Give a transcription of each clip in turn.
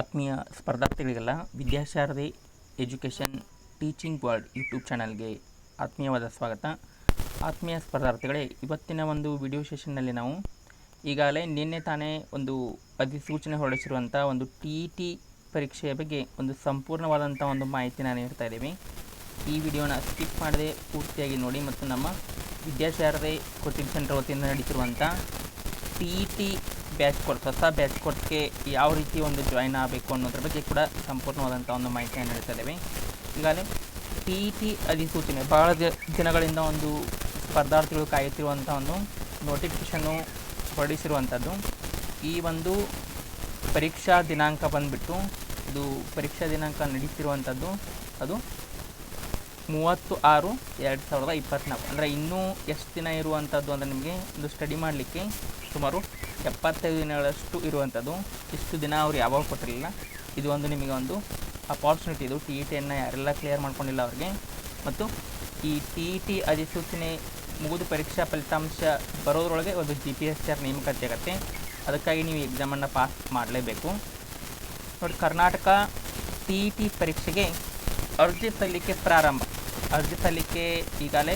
ಆತ್ಮೀಯ ಸ್ಪರ್ಧಾರ್ಥಿಗಳಿಗೆಲ್ಲ Vidyasharade education teaching world YouTube ಚಾನಲ್ಗೆ ಆತ್ಮೀಯವಾದ ಸ್ವಾಗತ. ಆತ್ಮೀಯ ಸ್ಪರ್ಧಾರ್ಥಿಗಳೇ, ಇವತ್ತಿನ ಒಂದು ವಿಡಿಯೋ ಸೆಷನ್ನಲ್ಲಿ ನಾವು ಈಗಾಗಲೇ ನಿನ್ನೆ ತಾನೇ ಒಂದು ಅಧಿಸೂಚನೆ ಹೊರಡಿಸಿರುವಂಥ ಒಂದು ಟಿ ಟಿ ಪರೀಕ್ಷೆಯ ಬಗ್ಗೆ ಒಂದು ಸಂಪೂರ್ಣವಾದಂಥ ಒಂದು ಮಾಹಿತಿ ನಾನು ಹೇಳ್ತಾ ಇದ್ದೀವಿ ಈ ವಿಡಿಯೋನ ಸ್ಕಿಪ್ ಮಾಡದೆ ಪೂರ್ತಿಯಾಗಿ ನೋಡಿ ಮತ್ತು ನಮ್ಮ ವಿದ್ಯಾಶಾರದೆ ಕೋಚಿಂಗ್ ಸೆಂಟರ್ ವತಿಯಿಂದ ನಡೀತಿರುವಂಥ T E T batch course ಹೊಸ ಬ್ಯಾಚ್ ಕೋರ್ಸ್ಗೆ ಯಾವ ರೀತಿ ಒಂದು ಜಾಯ್ನ್ ಆಗಬೇಕು ಅನ್ನೋದ್ರ ಬಗ್ಗೆ ಕೂಡ ಸಂಪೂರ್ಣವಾದಂಥ ಒಂದು ಮಾಹಿತಿಯನ್ನು ನೀಡ್ತಾ ಹೀಗಾಗಿ ಟಿ ಇ ಟಿ ಅಧಿಸೂಚನೆ ಭಾಳ ದಿನಗಳಿಂದ ಒಂದು ಸ್ಪರ್ಧಾರ್ಥಿಗಳು ಕಾಯುತ್ತಿರುವಂಥ ಒಂದು ನೋಟಿಫಿಕೇಷನ್ನು ಹೊರಡಿಸಿರುವಂಥದ್ದು ಈ ಒಂದು ಪರೀಕ್ಷಾ ದಿನಾಂಕ ಬಂದುಬಿಟ್ಟು, ಇದು ಪರೀಕ್ಷಾ ದಿನಾಂಕ ನಡೀತಿರುವಂಥದ್ದು ಅದು ಮೂವತ್ತು ಆರು ಎರಡು ಸಾವಿರದ ಇಪ್ಪತ್ತ್ನಾಲ್ಕು ಅಂದರೆ ಇನ್ನೂ ಎಷ್ಟು ದಿನ ಇರುವಂಥದ್ದು ಅಂದರೆ ನಿಮಗೆ ಒಂದು ಸ್ಟಡಿ ಮಾಡಲಿಕ್ಕೆ ಸುಮಾರು ಎಪ್ಪತ್ತೈದು ದಿನಗಳಷ್ಟು ಇರುವಂಥದ್ದು. ಇಷ್ಟು ದಿನ ಅವ್ರು ಯಾವಾಗ ಕೊಟ್ಟಿರಲಿಲ್ಲ. ಇದು ಒಂದು ನಿಮಗೆ ಒಂದು ಅಪಾರ್ಚುನಿಟಿ ಇದು. ಟಿ ಇ ಟಿಯನ್ನು ಯಾರೆಲ್ಲ ಕ್ಲಿಯರ್ ಮಾಡ್ಕೊಂಡಿಲ್ಲ ಅವ್ರಿಗೆ. ಮತ್ತು ಈ ಟಿ ಇ ಟಿ ಅಧಿಸೂಚನೆ ಮುಗಿದು ಪರೀಕ್ಷಾ ಫಲಿತಾಂಶ ಬರೋದ್ರೊಳಗೆ ಒಂದು ಜಿ ಪಿ ಎಸ್ ಆರ್ ನೇಮಕಾತಿ ಆಗುತ್ತೆ. ಅದಕ್ಕಾಗಿ ನೀವು ಎಕ್ಸಾಮನ್ನು ಪಾಸ್ ಮಾಡಲೇಬೇಕು. ನೋಡಿ, ಕರ್ನಾಟಕ ಟಿ ಇ ಟಿ ಪರೀಕ್ಷೆಗೆ ಅರ್ಜಿ ಸಲ್ಲಿಕೆ ಪ್ರಾರಂಭ. ಅರ್ಜಿ ಸಲ್ಲಿಕೆ ಈಗಾಗಲೇ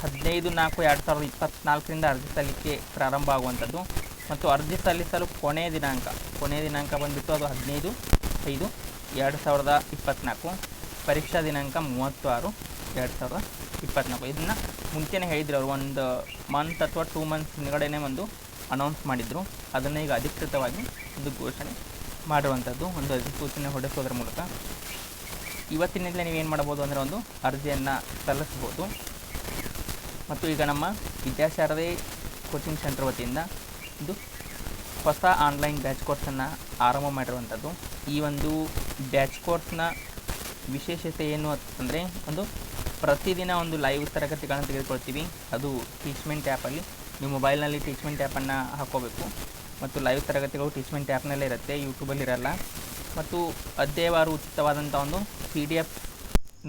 ಹದಿನೈದು ನಾಲ್ಕು ಎರಡು ಸಾವಿರದ ಇಪ್ಪತ್ತ್ನಾಲ್ಕರಿಂದ ಅರ್ಜಿ ಸಲ್ಲಿಕೆ ಪ್ರಾರಂಭ ಆಗುವಂಥದ್ದು ಮತ್ತು ಅರ್ಜಿ ಸಲ್ಲಿಸಲು ಕೊನೆಯ ದಿನಾಂಕ. ಕೊನೆಯ ದಿನಾಂಕ ಬಂದುಬಿಟ್ಟು ಅದು ಹದಿನೈದು, ಐದು, ಎರಡು ಸಾವಿರದ ಇಪ್ಪತ್ತ್ನಾಲ್ಕು ಪರೀಕ್ಷಾ ದಿನಾಂಕ ಮೂವತ್ತು ಆರು ಎರಡು ಸಾವಿರದ ಇಪ್ಪತ್ತ್ನಾಲ್ಕು ಇದನ್ನು ಮುಂಚೆನೇ ಹೇಳಿದ್ರು ಅವರು. ಒಂದು ಮಂತ್ ಅಥವಾ ಟೂ ಮಂತ್ಸ್ ಹಿಂದ್ಗಡೆನೇ ಒಂದು ಅನೌನ್ಸ್ ಮಾಡಿದರು. ಅದನ್ನು ಈಗ ಅಧಿಕೃತವಾಗಿ ಒಂದು ಘೋಷಣೆ ಮಾಡುವಂಥದ್ದು, ಒಂದು ಅಧಿಸೂಚನೆ ಹೊಡೆಸೋದ್ರ ಮೂಲಕ. ಇವತ್ತಿನಿಂದಲೇ ನೀವೇನು ಮಾಡ್ಬೋದು ಅಂದರೆ ಒಂದು ಅರ್ಜಿಯನ್ನು ಸಲ್ಲಿಸ್ಬೋದು ಮತ್ತು ಈಗ ನಮ್ಮ ವಿದ್ಯಾಶಾರದೆ ಕೋಚಿಂಗ್ ಸೆಂಟರ್ ವತಿಯಿಂದ ಇದು ಹೊಸ ಆನ್ಲೈನ್ ಬ್ಯಾಚ್ ಕೋರ್ಸನ್ನು ಆರಂಭ ಮಾಡಿರುವಂಥದ್ದು. ಈ ಒಂದು ಬ್ಯಾಚ್ ಕೋರ್ಸ್ನ ವಿಶೇಷತೆ ಏನು ಅಂತಂದರೆ ಒಂದು ಪ್ರತಿದಿನ ಒಂದು ಲೈವ್ ತರಗತಿಗಳನ್ನು ತೆಗೆದುಕೊಳ್ತೀವಿ. ಅದು ಟೀಚ್ಮೆಂಟ್ ಆ್ಯಪಲ್ಲಿ ನೀವು ಮೊಬೈಲ್ನಲ್ಲಿ ಟೀಚ್ಮೆಂಟ್ ಆ್ಯಪನ್ನು ಹಾಕ್ಕೋಬೇಕು ಮತ್ತು ಲೈವ್ ತರಗತಿಗಳು ಟೀಚ್ಮೆಂಟ್ ಆ್ಯಪ್ನಲ್ಲೇ ಇರುತ್ತೆ ಯೂಟ್ಯೂಬಲ್ಲಿ ಇರಲ್ಲ. ಮತ್ತು ಅಧ್ಯಾಯವಾರು ಉಚಿತವಾದಂಥ ಒಂದು ಪಿ ಡಿ ಎಫ್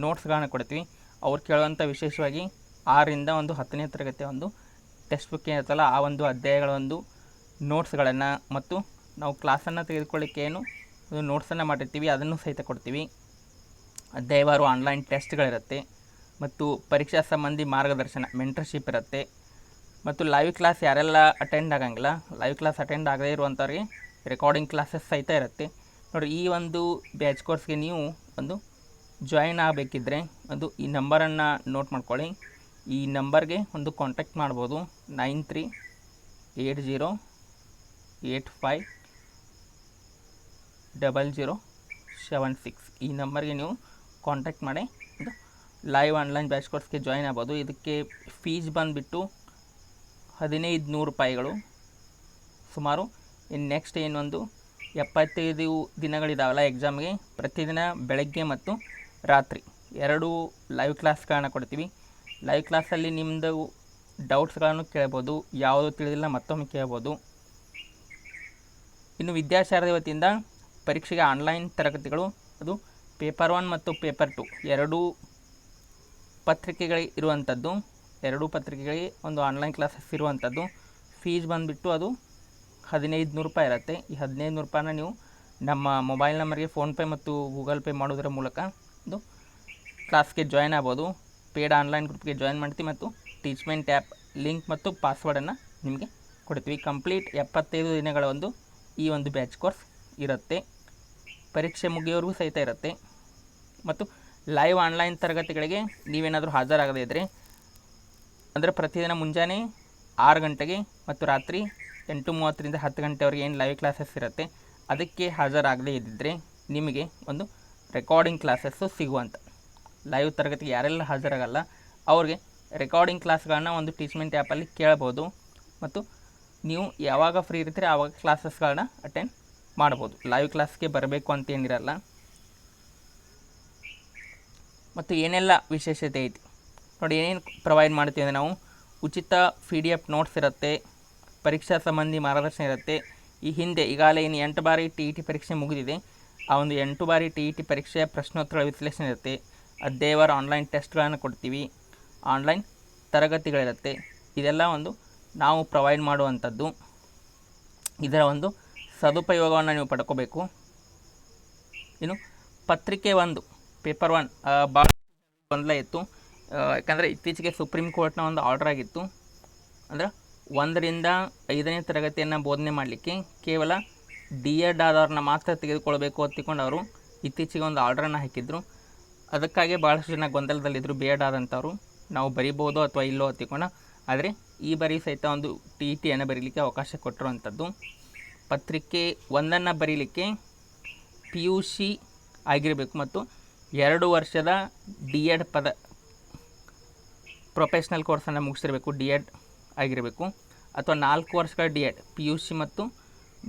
ನೋಟ್ಸ್ಗಳನ್ನು ಕೊಡ್ತೀವಿ. ಅವ್ರು ಕೇಳುವಂಥ ವಿಶೇಷವಾಗಿ ಆರರಿಂದ ಒಂದು ಹತ್ತನೇ ತರಗತಿಯ ಒಂದು ಟೆಕ್ಸ್ಟ್ ಬುಕ್ ಏನಿರುತ್ತಲ್ಲ, ಆ ಒಂದು ಅಧ್ಯಾಯಗಳ ಒಂದು ನೋಟ್ಸ್ಗಳನ್ನು ಮತ್ತು ನಾವು ಕ್ಲಾಸನ್ನು ತೆಗೆದುಕೊಳ್ಳಿಕ್ಕೆ ಏನು, ಒಂದು ನೋಟ್ಸನ್ನು ಮಾಡಿರ್ತೀವಿ, ಅದನ್ನು ಸಹಿತ ಕೊಡ್ತೀವಿ. ಅಧ್ಯಾಯವಾರು ಆನ್ಲೈನ್ ಟೆಸ್ಟ್ಗಳಿರುತ್ತೆ ಮತ್ತು ಪರೀಕ್ಷಾ ಸಂಬಂಧಿ ಮಾರ್ಗದರ್ಶನ ಮೆಂಟರ್ಶಿಪ್ ಇರುತ್ತೆ. ಮತ್ತು ಲೈವ್ ಕ್ಲಾಸ್ ಯಾರೆಲ್ಲ ಅಟೆಂಡ್ ಆಗಂಗಿಲ್ಲ ಲೈವ್ ಕ್ಲಾಸ್ ಅಟೆಂಡ್ ಆಗದೇ ಇರುವಂಥವ್ರಿಗೆ ರೆಕಾರ್ಡಿಂಗ್ ಕ್ಲಾಸಸ್ ಸಹಿತ ಇರುತ್ತೆ. ನೋಡಿರಿ ಈ ಒಂದು ಬ್ಯಾಚ್ ಕೋರ್ಸ್ಗೆ ನೀವು ಒಂದು ಜಾಯಿನ್ ಆಗಬೇಕಿದ್ರೆ, ಒಂದು ಈ ನಂಬರನ್ನು ನೋಟ್ ಮಾಡ್ಕೊಳ್ಳಿ. ಈ ನಂಬರ್ಗೆ ಒಂದು ಕಾಂಟ್ಯಾಕ್ಟ್ ಮಾಡ್ಬೋದು. Nine three eight zero eight five double zero seven six ಈ ನಂಬರ್ಗೆ ನೀವು ಕಾಂಟ್ಯಾಕ್ಟ್ ಮಾಡಿ. ಲೈವ್ ಆನ್ಲೈನ್ ಬ್ಯಾಚ್ ಕೋರ್ಸ್ಗೆ ಜಾಯ್ನ್ ಆಗ್ಬೋದು. ಇದಕ್ಕೆ ಫೀಸ್ ಬಂದುಬಿಟ್ಟು ಹದಿನೈದು ನೂರು ರೂಪಾಯಿಗಳು. ಸುಮಾರು ಇನ್ನು ನೆಕ್ಸ್ಟ್ ಇನ್ನೊಂದು ಎಪ್ಪತ್ತೈದು ದಿನಗಳಿದಾವಲ್ಲ ಎಕ್ಸಾಮ್ಗೆ ಪ್ರತಿದಿನ ಬೆಳಗ್ಗೆ ಮತ್ತು ರಾತ್ರಿ ಎರಡು ಲೈವ್ ಕ್ಲಾಸ್ಗಳನ್ನ ಕೊಡ್ತೀವಿ. ಲೈವ್ ಕ್ಲಾಸಲ್ಲಿ ನಿಮ್ಮದು ಡೌಟ್ಸ್ಗಳನ್ನು ಕೇಳ್ಬೋದು, ಯಾವುದು ತಿಳಿದಿಲ್ಲ ಮತ್ತೊಮ್ಮೆ ಕೇಳ್ಬೋದು. ಇನ್ನು ವಿದ್ಯಾಶಾರದಿ ವತಿಯಿಂದ ಪರೀಕ್ಷೆಗೆ ಆನ್ಲೈನ್ ತರಗತಿಗಳು, ಅದು ಪೇಪರ್ ಒನ್ ಮತ್ತು ಪೇಪರ್ ಟು ಎರಡೂ ಪತ್ರಿಕೆಗಳಿಗೆ ಇರುವಂಥದ್ದು. ಎರಡೂ ಪತ್ರಿಕೆಗಳಿಗೆ ಒಂದು ಆನ್ಲೈನ್ ಕ್ಲಾಸಸ್ ಇರುವಂಥದ್ದು. ಫೀಸ್ ಬಂದುಬಿಟ್ಟು ಅದು ಹದಿನೈದು ನೂರು ರೂಪಾಯಿ ಇರುತ್ತೆ. ಈ ಹದಿನೈದು ನೂರು ರೂಪಾಯಿನ ನೀವು ನಮ್ಮ ಮೊಬೈಲ್ ನಂಬರ್ಗೆ ಫೋನ್ಪೇ ಮತ್ತು ಗೂಗಲ್ ಪೇ ಮಾಡೋದರ ಮೂಲಕ ಒಂದು ಕ್ಲಾಸ್ಗೆ ಜಾಯ್ನ್ ಆಗ್ಬೋದು. ಪೇಡ್ ಆನ್ಲೈನ್ ಗ್ರೂಪ್ಗೆ ಜಾಯ್ನ್ ಮಾಡ್ತೀವಿ ಮತ್ತು ಟೀಚ್ಮೆಂಟ್ ಆ್ಯಪ್ ಲಿಂಕ್ ಮತ್ತು ಪಾಸ್ವರ್ಡನ್ನು ನಿಮಗೆ ಕೊಡ್ತೀವಿ. ಕಂಪ್ಲೀಟ್ ಎಪ್ಪತ್ತೈದು ದಿನಗಳ ಒಂದು ಈ ಒಂದು ಬ್ಯಾಚ್ ಕೋರ್ಸ್ ಇರುತ್ತೆ. ಪರೀಕ್ಷೆ ಮುಗಿಯೋರಿಗೂ ಸಹಿತ ಇರುತ್ತೆ. ಮತ್ತು ಲೈವ್ ಆನ್ಲೈನ್ ತರಗತಿಗಳಿಗೆ ನೀವೇನಾದರೂ ಹಾಜರಾಗದೇ ಇದ್ದರೆ ಅಂದರೆ ಪ್ರತಿದಿನ ಮುಂಜಾನೆ ಆರು ಗಂಟೆಗೆ ಮತ್ತು ರಾತ್ರಿ ಎಂಟು ಮೂವತ್ತರಿಂದ ಹತ್ತು ಗಂಟೆವರೆಗೆ ಏನು ಲೈವ್ ಕ್ಲಾಸಸ್ ಇರುತ್ತೆ, ಅದಕ್ಕೆ ಹಾಜರಾಗದೇ ಇದ್ದಿದ್ದರೆ ನಿಮಗೆ ಒಂದು ರೆಕಾರ್ಡಿಂಗ್ ಕ್ಲಾಸಸ್ಸು ಸಿಗುವಂಥ ಲೈವ್ ತರಗತಿಗೆ ಯಾರೆಲ್ಲ ಹಾಜರಾಗಲ್ಲ, ಅವ್ರಿಗೆ ರೆಕಾರ್ಡಿಂಗ್ ಕ್ಲಾಸ್ಗಳನ್ನ ಒಂದು ಟೀಚ್ಮೆಂಟ್ ಆ್ಯಪಲ್ಲಿ ಕೇಳ್ಬೋದು. ಮತ್ತು ನೀವು ಯಾವಾಗ ಫ್ರೀ ಇರ್ತೀರಿ ಆವಾಗ ಕ್ಲಾಸಸ್ಗಳನ್ನ ಅಟೆಂಡ್ ಮಾಡ್ಬೋದು. ಲೈವ್ ಕ್ಲಾಸ್ಗೆ ಬರಬೇಕು ಅಂತ ಏನಿರಲ್ಲ. ಮತ್ತು ಏನೆಲ್ಲ ವಿಶೇಷತೆ ಐತಿ? ನೋಡಿ, ಏನೇನು ಪ್ರೊವೈಡ್ ಮಾಡ್ತೀವಿ ಅಂದರೆ ನಾವು ಉಚಿತ ಪಿ ಡಿ ಎಫ್ ನೋಟ್ಸ್ ಇರುತ್ತೆ, ಪರೀಕ್ಷಾ ಸಂಬಂಧಿ ಮಾರ್ಗದರ್ಶನ ಇರುತ್ತೆ. ಈ ಹಿಂದೆ ಈಗಾಗಲೇ ಇನ್ನು ಎಂಟು ಬಾರಿ ಟಿ ಇ ಟಿ ಪರೀಕ್ಷೆ ಮುಗಿದಿದೆ. ಆ ಒಂದು ಎಂಟು ಬಾರಿ ಟಿ ಇ ಟಿ ಪರೀಕ್ಷೆಯ ಪ್ರಶ್ನೋತ್ತರ ವಿಶ್ಲೇಷಣೆ ಇರುತ್ತೆ. ಅಧ್ಯಾಯವಾರ ಆನ್ಲೈನ್ ಟೆಸ್ಟ್ಗಳನ್ನು ಕೊಡ್ತೀವಿ. ಆನ್ಲೈನ್ ತರಗತಿಗಳಿರುತ್ತೆ. ಇದೆಲ್ಲ ಒಂದು ನಾವು ಪ್ರೊವೈಡ್ ಮಾಡುವಂಥದ್ದು. ಇದರ ಒಂದು ಸದುಪಯೋಗವನ್ನು ನೀವು ಪಡ್ಕೋಬೇಕು. ಇನ್ನು ಪತ್ರಿಕೆ ಒಂದು ಪೇಪರ್ ಒನ್ ಭಾಳ ಗೊಂದಲ ಇತ್ತು. ಯಾಕಂದರೆ ಇತ್ತೀಚೆಗೆ ಸುಪ್ರೀಂ ಕೋರ್ಟ್ನ ಒಂದು ಆರ್ಡರ್ ಆಗಿತ್ತು. ಅಂದ್ರೆ ಒಂದರಿಂದ ಐದನೇ ತರಗತಿಯನ್ನು ಬೋಧನೆ ಮಾಡಲಿಕ್ಕೆ ಕೇವಲ ಡಿ ಎಡ್ ಆದವ್ರನ್ನ ಮಾತ್ರ ತೆಗೆದುಕೊಳ್ಬೇಕು ಅಂತಿಕೊಂಡು ಅವರು ಇತ್ತೀಚೆಗೆ ಒಂದು ಆರ್ಡ್ರನ್ನು ಹಾಕಿದ್ರು. ಅದಕ್ಕಾಗಿ ಭಾಳಷ್ಟು ಜನ ಗೊಂದಲದಲ್ಲಿದ್ದರು ಬಿ ಎಡ್ ಆದಂಥವ್ರು ನಾವು ಬರಿಬೋದು ಅಥವಾ ಇಲ್ಲೋ ಅಂತಿಕೊಂಡ ಆದರೆ ಈ ಬಾರಿ ಸಹಿತ ಒಂದು ಟಿ ಟಿಯನ್ನು ಬರೀಲಿಕ್ಕೆ ಅವಕಾಶ ಕೊಟ್ಟಿರುವಂಥದ್ದು. ಪತ್ರಿಕೆ ಒಂದನ್ನು ಬರೀಲಿಕ್ಕೆ ಪಿ ಯು ಸಿ ಆಗಿರಬೇಕು. ಮತ್ತು ಎರಡು ವರ್ಷದ ಡಿ ಎಡ್ ಪದ, ಪ್ರೊಫೆಷ್ನಲ್ ಕೋರ್ಸನ್ನು ಮುಗಿಸಿರಬೇಕು ಡಿ ಎಡ್ ಆಗಿರಬೇಕು. ಅಥವಾ ನಾಲ್ಕು ವರ್ಷಗಳ D Ed P U C ಮತ್ತು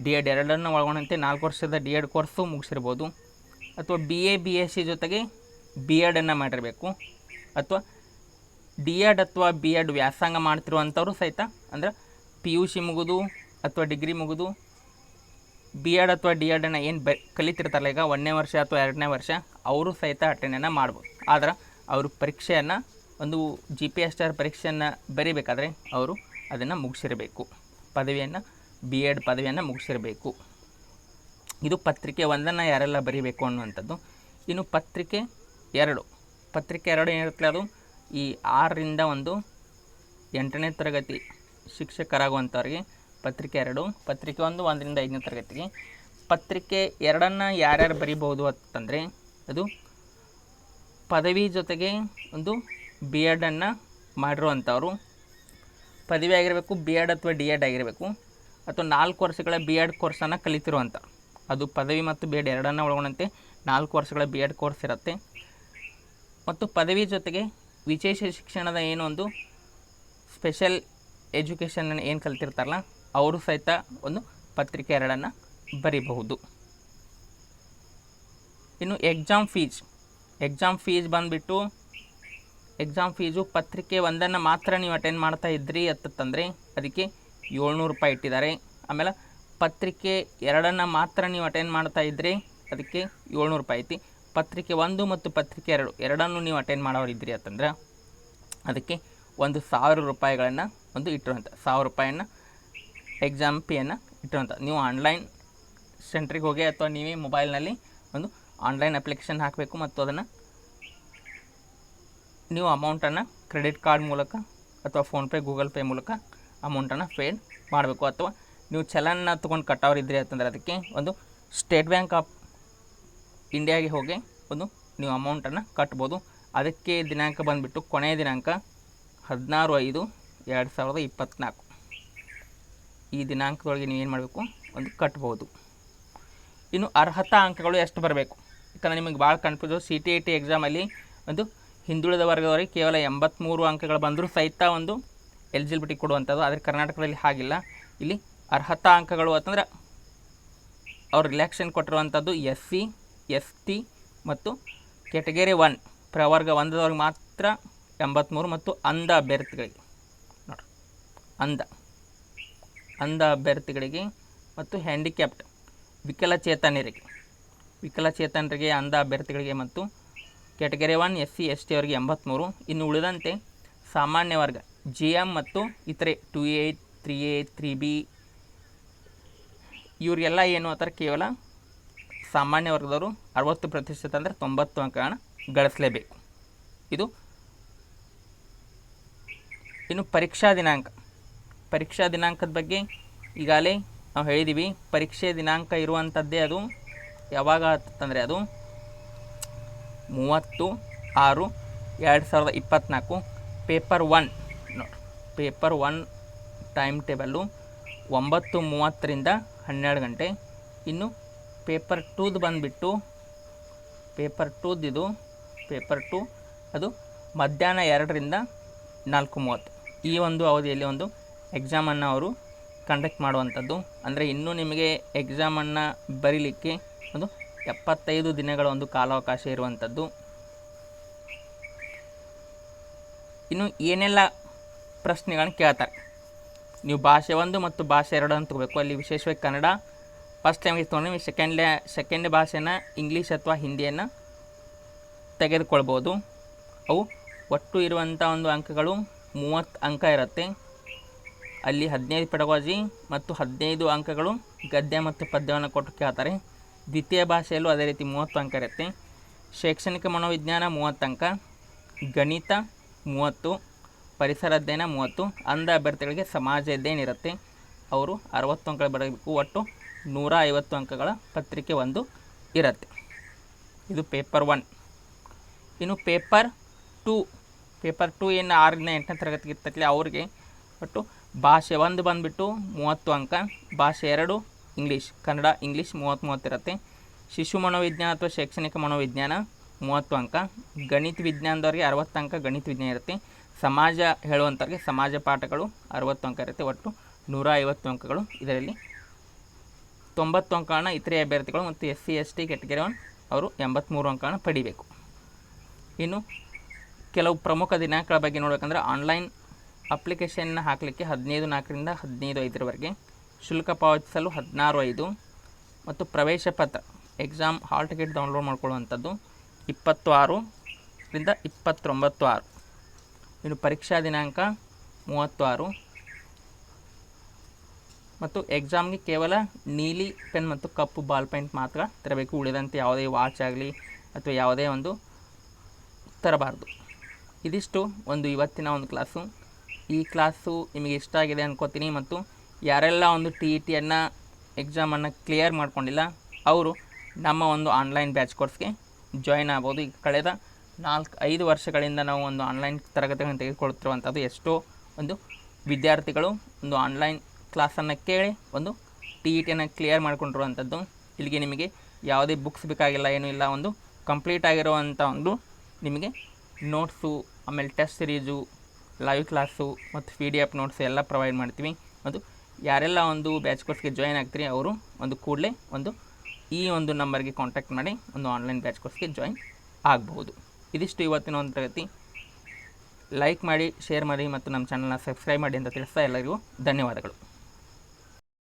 ಡಿ ಎಡ್ ಎರಡನ್ನು ಒಳಗೊಂಡಂತೆ ನಾಲ್ಕು ವರ್ಷದ ಡಿ ಎಡ್ ಕೋರ್ಸು ಮುಗಿಸಿರ್ಬೋದು ಅಥವಾ B A, B S C ಜೊತೆಗೆ ಬಿ ಎಡನ್ನು ಮಾಡಿರಬೇಕು. ಅಥವಾ ಡಿ ಎಡ್ ಅಥವಾ ಬಿ ಎಡ್ ವ್ಯಾಸಂಗ ಮಾಡ್ತಿರುವಂಥವ್ರು ಸಹಿತ, ಅಂದ್ರೆ ಪಿ ಯು ಸಿ ಮುಗಿದು ಅಥವಾ ಡಿಗ್ರಿ ಮುಗಿದು ಬಿ ಎಡ್ ಅಥವಾ ಡಿ ಎಡನ್ನು ಏನು ಬೆ, ಕಲಿತಿರ್ತಾರಲ್ಲ ಈಗ, ಒಂದನೇ ವರ್ಷ ಅಥವಾ ಎರಡನೇ ವರ್ಷ, ಅವರು ಸಹಿತ ಅಟೆಂಡನ್ನು ಮಾಡ್ಬೋದು. ಆದ್ರೆ ಅವರು ಪರೀಕ್ಷೆಯನ್ನು, ಒಂದು ಜಿ ಪಿ ಎಸ್ ಆರ್ ಪರೀಕ್ಷೆಯನ್ನು ಬರೀಬೇಕಾದ್ರೆ ಅವರು ಅದನ್ನು ಮುಗಿಸಿರಬೇಕು. ಪದವಿಯನ್ನು ಬಿ ಎಡ್ ಪದವಿಯನ್ನು ಮುಗಿಸಿರಬೇಕು. ಇದು ಪತ್ರಿಕೆ ಒಂದನ್ನು ಯಾರೆಲ್ಲ ಬರೀಬೇಕು ಅನ್ನುವಂಥದ್ದು. ಇನ್ನು ಪತ್ರಿಕೆ ಎರಡು. ಪತ್ರಿಕೆ ಎರಡು ಏನಿರುತ್ತೆ ಅದು? ಈ ಆರರಿಂದ ಒಂದು, ಎಂಟನೇ ತರಗತಿ ಶಿಕ್ಷಕರಾಗುವಂಥವ್ರಿಗೆ ಪತ್ರಿಕೆ ಎರಡು, ಪತ್ರಿಕೆ ಒಂದು, ಒಂದರಿಂದ ಐದನೇ ತರಗತಿಗೆ. ಪತ್ರಿಕೆ ಎರಡನ್ನು ಯಾರ್ಯಾರು ಬರಿಬೋದು ಅಂತಂದರೆ ಅದು ಪದವಿ ಜೊತೆಗೆ ಒಂದು ಬಿ ಎಡನ್ನು ಮಾಡಿರುವಂಥವ್ರು ಪದವಿ ಆಗಿರಬೇಕು ಬಿ ಎಡ್ ಅಥವಾ ಡಿ ಎಡ್ ಆಗಿರಬೇಕು. ಅಥವಾ ನಾಲ್ಕು ವರ್ಷಗಳ ಬಿ ಎಡ್ ಕೋರ್ಸನ್ನು ಕಲಿತಿರುವಂಥ ಅದು ಪದವಿ ಮತ್ತು ಬಿ ಎಡ್ ಎರಡನ್ನು ಒಳಗೊಂಡಂತೆ ನಾಲ್ಕು ವರ್ಷಗಳ ಬಿ ಎಡ್ ಕೋರ್ಸ್ ಇರುತ್ತೆ. ಮತ್ತು ಪದವಿ ಜೊತೆಗೆ ವಿಶೇಷ ಶಿಕ್ಷಣದ ಏನು ಒಂದು ಸ್ಪೆಷಲ್ ಎಜುಕೇಷನ್ ಏನು ಕಲ್ತಿರ್ತಾರಲ್ಲ, ಅವರು ಸಹಿತ ಒಂದು ಪತ್ರಿಕೆ ಎರಡನ್ನು ಬರೀಬಹುದು. ಇನ್ನು ಎಕ್ಸಾಮ್ ಫೀಸ್ ಎಕ್ಸಾಮ್ ಫೀಸ್ ಬಂದುಬಿಟ್ಟು ಎಕ್ಸಾಮ್ ಫೀಸು ಪತ್ರಿಕೆ ಒಂದನ್ನು ಮಾತ್ರ ನೀವು ಅಟೆಂಡ್ ಮಾಡ್ತಾ ಇದ್ರಿ ಅಂತಂದರೆ ಅದಕ್ಕೆ ಏಳ್ನೂರು ರೂಪಾಯಿ ಇಟ್ಟಿದ್ದಾರೆ. ಆಮೇಲೆ ಪತ್ರಿಕೆ ಎರಡನ್ನು ಮಾತ್ರ ನೀವು ಅಟೆಂಡ್ ಮಾಡ್ತಾ ಇದ್ರಿ, ಅದಕ್ಕೆ ಏಳ್ನೂರು ರೂಪಾಯಿ ಐತಿ. ಪತ್ರಿಕೆ ಒಂದು ಮತ್ತು ಪತ್ರಿಕೆ ಎರಡು. ಎರಡನ್ನು ನೀವು ಅಟೆಂಡ್ ಮಾಡೋರಿದ್ದೀರಿ ಅಂತಂದ್ರೆ ಅದಕ್ಕೆ ಒಂದು ಸಾವಿರ ರೂಪಾಯಿಗಳನ್ನು ಒಂದು ಇಟ್ಟಿರುವಂಥ ಸಾವಿರ ರೂಪಾಯಿಯನ್ನು ಎಕ್ಸಾಮ್ ಫೀಯನ್ನು ಇಟ್ಟಿರುವಂಥ ನೀವು ಆನ್ಲೈನ್ ಸೆಂಟ್ರಿಗೆ ಹೋಗಿ ಅಥವಾ ನೀವೇ ಮೊಬೈಲ್ನಲ್ಲಿ ಒಂದು ಆನ್ಲೈನ್ ಅಪ್ಲಿಕೇಶನ್ ಹಾಕಬೇಕು ಮತ್ತು ಅದನ್ನು ನೀವು ಅಮೌಂಟನ್ನು ಕ್ರೆಡಿಟ್ ಕಾರ್ಡ್ ಮೂಲಕ ಅಥವಾ ಫೋನ್ಪೇ ಗೂಗಲ್ ಪೇ ಮೂಲಕ ಅಮೌಂಟನ್ನು ಪೇಡ್ ಮಾಡಬೇಕು. ಅಥವಾ ನೀವು ಚಲನ್ನ ತೊಗೊಂಡು ಕಟ್ಟೋರಿದ್ರಿ ಅಂತಂದರೆ ಅದಕ್ಕೆ ಒಂದು ಸ್ಟೇಟ್ ಬ್ಯಾಂಕ್ ಆಫ್ ಇಂಡಿಯಾಗೆ ಹೋಗಿ ಒಂದು ನೀವು ಅಮೌಂಟನ್ನು ಕಟ್ಬೋದು. ಅದಕ್ಕೆ ದಿನಾಂಕ ಬಂದುಬಿಟ್ಟು ಕೊನೆಯ ದಿನಾಂಕ ಹದಿನಾರು ಐದು ಎರಡು ಸಾವಿರದ ಇಪ್ಪತ್ತ್ನಾಲ್ಕು ಈ ದಿನಾಂಕದೊಳಗೆ ನೀವು ಏನು ಮಾಡಬೇಕು? ಒಂದು ಕಟ್ಬೋದು. ಇನ್ನು ಅರ್ಹತಾ ಅಂಕಗಳು ಎಷ್ಟು ಬರಬೇಕು? ಯಾಕಂದರೆ ನಿಮಗೆ ಭಾಳ confuse C T I T ಎಕ್ಸಾಮಲ್ಲಿ ಒಂದು ಹಿಂದುಳಿದ ವರ್ಗದವರಿಗೆ ಕೇವಲ ಎಂಬತ್ತ್ಮೂರು ಅಂಕಗಳು ಬಂದರೂ ಸಹಿತ ಒಂದು ಎಲಿಜಿಬಿಲಿಟಿ ಕೊಡುವಂಥದ್ದು. ಆದರೆ ಕರ್ನಾಟಕದಲ್ಲಿ ಹಾಗಿಲ್ಲ. ಇಲ್ಲಿ ಅರ್ಹತಾ ಅಂಕಗಳು ಅಂತಂದ್ರೆ ಅವ್ರು ರಿಲ್ಯಾಕ್ಷನ್ ಕೊಟ್ಟಿರುವಂಥದ್ದು ಎಸ್ ಸಿ ಎಸ್ ಟಿ ಮತ್ತು ಕೆಟಗರಿ ಒನ್, ಪ್ರವರ್ಗ ಒಂದದವ್ರಿಗೆ ಮಾತ್ರ ಎಂಬತ್ತ್ಮೂರು ಮತ್ತು ಅಂಧ ಅಭ್ಯರ್ಥಿಗಳಿಗೆ. ನೋಡ್ರಿ, ಅಂಧ ಅಂಧ ಅಭ್ಯರ್ಥಿಗಳಿಗೆ ಮತ್ತು ಹ್ಯಾಂಡಿಕ್ಯಾಪ್ಟ್ ವಿಕಲಚೇತನರಿಗೆ ವಿಕಲಚೇತನರಿಗೆ, ಅಂಧ ಅಭ್ಯರ್ಥಿಗಳಿಗೆ ಮತ್ತು category one, S C, S T ಅವರಿಗೆ ಎಂಬತ್ತ್ಮೂರು ಇನ್ನು ಉಳಿದಂತೆ ಸಾಮಾನ್ಯ ವರ್ಗ, ಜಿ ಎಂ ಮತ್ತು ಇತರೆ two A, three A, three B, ಇವರಿಗೆಲ್ಲ ಏನು ಅಂತಾರೆ ಕೇವಲ ಸಾಮಾನ್ಯ ವರ್ಗದವರು ಅರವತ್ತು ಪ್ರತಿಶತ ಅಂದರೆ ತೊಂಬತ್ತು ಅಂಕಗಳನ್ನು ಗಳಿಸಲೇಬೇಕು. ಇದು ಇನ್ನು ಪರೀಕ್ಷಾ ದಿನಾಂಕ. ಪರೀಕ್ಷಾ ದಿನಾಂಕದ ಬಗ್ಗೆ ಈಗಾಗಲೇ ನಾವು ಹೇಳಿದ್ದೀವಿ ಪರೀಕ್ಷೆ ದಿನಾಂಕ ಇರುವಂಥದ್ದೇ ಅದು ಯಾವಾಗ ಅಂತಂದರೆ ಅದು ಮೂವತ್ತು ಆರು ಎರಡು ಸಾವಿರದ ಇಪ್ಪತ್ತ್ನಾಲ್ಕು ಪೇಪರ್ ಒನ್ ನೋಡಿ. ಪೇಪರ್ ಒನ್ ಟೈಮ್ ಟೇಬಲ್ಲು ಒಂಬತ್ತು ಮೂವತ್ತರಿಂದ ಹನ್ನೆರಡು ಗಂಟೆ. ಇನ್ನು ಪೇಪರ್ ಟೂದು ಬಂದುಬಿಟ್ಟು, ಪೇಪರ್ ಟೂದಿದು ಪೇಪರ್ ಟು, ಅದು ಮಧ್ಯಾಹ್ನ ಎರಡರಿಂದ ನಾಲ್ಕು ಮೂವತ್ತು. ಈ ಒಂದು ಅವಧಿಯಲ್ಲಿ ಒಂದು ಎಕ್ಸಾಮನ್ನು ಅವರು ಕಂಡಕ್ಟ್ ಮಾಡುವಂಥದ್ದು. ಅಂದರೆ ಇನ್ನೂ ನಿಮಗೆ ಎಕ್ಸಾಮನ್ನು ಬರೀಲಿಕ್ಕೆ ಒಂದು ಎಪ್ಪತ್ತೈದು ದಿನಗಳ ಒಂದು ಕಾಲಾವಕಾಶ ಇರುವಂಥದ್ದು. ಇನ್ನು ಏನೆಲ್ಲ ಪ್ರಶ್ನೆಗಳನ್ನು ಕೇಳ್ತಾರೆ? ನೀವು ಭಾಷೆ ಒಂದು ಮತ್ತು ಭಾಷೆ ಎರಡು ಅಂತ ತಗೋಬೇಕು. ಅಲ್ಲಿ ವಿಶೇಷವಾಗಿ ಕನ್ನಡ ಫಸ್ಟ್ ಲ್ಯಾಂಗ್ವೇಜ್ ತೊಗೊಂಡು ಸೆಕೆಂಡ್ ಸೆಕೆಂಡ್ ಭಾಷೆನ ಇಂಗ್ಲೀಷ್ ಅಥವಾ ಹಿಂದಿಯನ್ನು ತೆಗೆದುಕೊಳ್ಬೋದು. ಅವು ಒಟ್ಟು ಇರುವಂಥ ಒಂದು ಅಂಕಗಳು ಮೂವತ್ತು ಅಂಕ ಇರುತ್ತೆ. ಅಲ್ಲಿ ಹದಿನೈದು ಪೆಡಗಾಜಿ ಮತ್ತು ಹದಿನೈದು ಅಂಕಗಳು ಗದ್ಯ ಮತ್ತು ಪದ್ಯವನ್ನು ಕೊಟ್ಟು ಕೇಳ್ತಾರೆ. ದ್ವಿತೀಯ ಭಾಷೆಯಲ್ಲೂ ಅದೇ ರೀತಿ ಮೂವತ್ತು ಅಂಕ ಇರುತ್ತೆ. ಶೈಕ್ಷಣಿಕ ಮನೋವಿಜ್ಞಾನ ಮೂವತ್ತು ಅಂಕ, ಗಣಿತ ಮೂವತ್ತು, ಪರಿಸರ ಅಧ್ಯಯನ ಮೂವತ್ತು, ಅಂಧ ಅಭ್ಯರ್ಥಿಗಳಿಗೆ ಸಮಾಜ ಅಧ್ಯಯನ ಇರುತ್ತೆ. ಅವರು ಅರವತ್ತು ಅಂಕಗಳು ಬರಬೇಕು. ಒಟ್ಟು ನೂರ ಐವತ್ತು ಅಂಕಗಳ ಪತ್ರಿಕೆ ಒಂದು ಇರುತ್ತೆ. ಇದು ಪೇಪರ್ ಒನ್. ಇನ್ನು ಪೇಪರ್ ಟೂ ಪೇಪರ್ ಟೂ ಏನು ಆರರಿಂದ ಎಂಟನೇ ತರಗತಿಗೆ ಇರ್ತೈತಿ ಅವ್ರಿಗೆ ಒಟ್ಟು ಭಾಷೆ ಒಂದು ಬಂದುಬಿಟ್ಟು ಮೂವತ್ತು ಅಂಕ, ಭಾಷೆ ಎರಡು ಇಂಗ್ಲೀಷ್, ಕನ್ನಡ, ಇಂಗ್ಲೀಷ್ ಮೂವತ್ತು ಮೂವತ್ತಿರುತ್ತೆ ಶಿಶು ಮನೋವಿಜ್ಞಾನ ಅಥವಾ ಶೈಕ್ಷಣಿಕ ಮನೋವಿಜ್ಞಾನ ಮೂವತ್ತು ಅಂಕ, ಗಣಿತ ವಿಜ್ಞಾನದವ್ರಿಗೆ ಅರವತ್ತು ಅಂಕ, ಗಣಿತ ವಿಜ್ಞಾನ ಇರುತ್ತೆ. ಸಮಾಜ ಹೇಳುವಂಥವ್ರಿಗೆ ಸಮಾಜ ಪಾಠಗಳು ಅರವತ್ತು ಅಂಕ ಇರುತ್ತೆ, ಒಟ್ಟು ನೂರ ಐವತ್ತು ಅಂಕಗಳು ಇದರಲ್ಲಿ ತೊಂಬತ್ತು ಅಂಕಗಳನ್ನ ಇತರೆ ಅಭ್ಯರ್ಥಿಗಳು ಮತ್ತು S C, S T category one ಅವರು ಎಂಬತ್ತ್ಮೂರು ಅಂಕಗಳನ್ನ ಪಡಿಬೇಕು. ಇನ್ನು ಕೆಲವು ಪ್ರಮುಖ ದಿನಾಂಕಗಳ ಬಗ್ಗೆ ನೋಡಬೇಕಂದ್ರೆ ಆನ್ಲೈನ್ ಅಪ್ಲಿಕೇಶನ್ನ ಹಾಕಲಿಕ್ಕೆ ಹದಿನೈದು ನಾಲ್ಕರಿಂದ ಹದಿನೈದು ಐದರವರೆಗೆ ಶುಲ್ಕ ಪಾವತಿಸಲು ಹದಿನಾರು ಐದು ಮತ್ತು ಪ್ರವೇಶ ಪತ್ರ, ಎಕ್ಸಾಮ್ ಹಾಲ್ ಟಿಕೆಟ್ ಡೌನ್ಲೋಡ್ ಮಾಡ್ಕೊಳ್ಳುವಂಥದ್ದು ಇಪ್ಪತ್ತು ಆರರಿಂದ ಇಪ್ಪತ್ತೊಂಬತ್ತು ಆರು. ಇನ್ನು ಪರೀಕ್ಷಾ ದಿನಾಂಕ ಮೂವತ್ತು ಆರು ಮತ್ತು ಎಕ್ಸಾಮ್ಗೆ ಕೇವಲ ನೀಲಿ ಪೆನ್ ಮತ್ತು ಕಪ್ಪು ಬಾಲ್ ಪೆನ್ ಮಾತ್ರ ತರಬೇಕು. ಉಳಿದಂತೆ ಯಾವುದೇ ವಾಚ್ ಆಗಲಿ ಅಥವಾ ಯಾವುದೇ ಒಂದು ತರಬಾರ್ದು. ಇದಿಷ್ಟು ಒಂದು ಇವತ್ತಿನ ಒಂದು ಕ್ಲಾಸು ಈ ಕ್ಲಾಸು ನಿಮಗೆ ಇಷ್ಟ ಆಗಿದೆ ಅನ್ಕೋತೀನಿ ಮತ್ತು ಯಾರೆಲ್ಲ ಒಂದು ಟಿ ಇ ಟಿಯನ್ನು ಎಕ್ಸಾಮನ್ನು ಕ್ಲಿಯರ್ ಮಾಡ್ಕೊಂಡಿಲ್ಲ, ಅವರು ನಮ್ಮ ಒಂದು ಆನ್ಲೈನ್ ಬ್ಯಾಚ್ ಕೋರ್ಸ್ಗೆ ಜಾಯಿನ್ ಆಗ್ಬೋದು. ಈಗ ಕಳೆದ ನಾಲ್ಕು, ಐದು ವರ್ಷಗಳಿಂದ ನಾವು ಒಂದು ಆನ್ಲೈನ್ ತರಗತಿಗಳನ್ನು ತೆಗೆದುಕೊಳ್ಳುತ್ತಿರುವಂಥದ್ದು ಎಷ್ಟೋ ಒಂದು ವಿದ್ಯಾರ್ಥಿಗಳು ಒಂದು ಆನ್ಲೈನ್ ಕ್ಲಾಸನ್ನು ಕೇಳಿ ಒಂದು ಟಿ ಇ ಟಿಯನ್ನು ಕ್ಲಿಯರ್ ಮಾಡಿಕೊಂಡಿರುವಂಥದ್ದು. ಇಲ್ಲಿಗೆ ನಿಮಗೆ ಯಾವುದೇ ಬುಕ್ಸ್ ಬೇಕಾಗಿಲ್ಲ, ಏನೂ ಇಲ್ಲ, ಒಂದು ಕಂಪ್ಲೀಟ್ ಆಗಿರುವಂಥ ಒಂದು ನಿಮಗೆ ನೋಟ್ಸು ಆಮೇಲೆ ಟೆಸ್ಟ್ ಸಿರೀಸು ಲೈವ್ ಕ್ಲಾಸು ಮತ್ತು ಪಿ ಡಿ ಎಫ್ ನೋಟ್ಸ್ ಎಲ್ಲ ಪ್ರೊವೈಡ್ ಮಾಡ್ತೀವಿ. ಮತ್ತು ಯಾರೆಲ್ಲ ಒಂದು ಬ್ಯಾಚ್ ಕೋರ್ಸ್ಗೆ ಜಾಯ್ನ್ ಆಗ್ತೀರಿ, ಅವರು ಒಂದು ಕೂಡಲೇ ಒಂದು ಈ ಒಂದು ನಂಬರ್ಗೆ ಕಾಂಟ್ಯಾಕ್ಟ್ ಮಾಡಿ ಒಂದು ಆನ್ಲೈನ್ ಬ್ಯಾಚ್ ಕೋರ್ಸ್ಗೆ ಜಾಯಿನ್ ಆಗಬಹುದು. ಇದಿಷ್ಟು ಇವತ್ತಿನ ಒಂದು ತರಗತಿ. ಲೈಕ್ ಮಾಡಿ ಶೇರ್ ಮಾಡಿ ಮತ್ತು ನಮ್ಮ ಚಾನಲ್ನ ಸಬ್ಸ್ಕ್ರೈಬ್ ಮಾಡಿ ಅಂತ ತಿಳಿಸ್ತಾ ಎಲ್ಲರಿಗೂ ಧನ್ಯವಾದಗಳು.